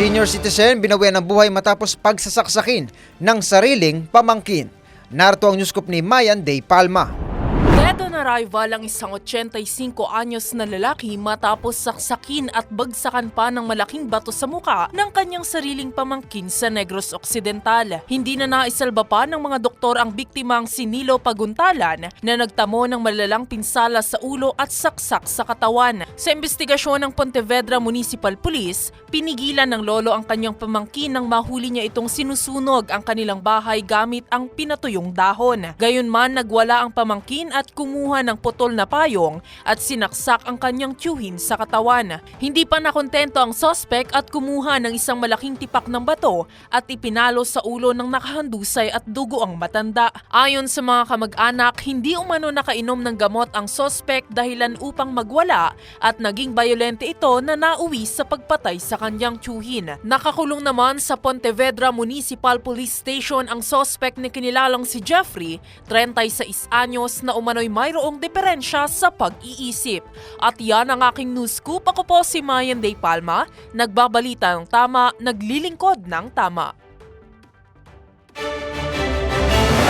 Senior citizen binawian ng buhay matapos pagsasaksakin ng sariling pamangkin. Narito ang newscoop ni Mayan Day Palma. Dead on arrival ang isang 85 anyos na lalaki matapos saksakin at bagsakan pa ng malaking bato sa muka ng kanyang sariling pamangkin sa Negros Occidental. Hindi na naisalba pa ng mga doktor ang biktimang si Nilo Paguntalan na nagtamo ng malalang pinsala sa ulo at saksak sa katawan. Sa investigasyon ng Pontevedra Municipal Police, pinigilan ng lolo ang kanyang pamangkin nang mahuli niya itong sinusunog ang kanilang bahay gamit ang pinatuyong dahon. Gayunman nagwala ang pamangkin at kumuha ng putol na payong at sinaksak ang kanyang tiyuhin sa katawan. Hindi pa nakontento ang sospek at kumuha ng isang malaking tipak ng bato at ipinalo sa ulo ng nakahandusay at dugo ang matanda. Ayon sa mga kamag-anak, hindi umano nakainom ng gamot ang sospek dahilan upang magwala at naging bayolente ito na nauwi sa pagpatay sa kanyang tiyuhin. Nakakulong naman sa Pontevedra Municipal Police Station ang sospek ni kinilalang si Jeffrey, 36 anyos na umano'y mayroong diferensya sa pag-iisip. At yan ang aking news scoop. Ako po si Mayan Day Palma, nagbabalita ng tama, naglilingkod ng tama.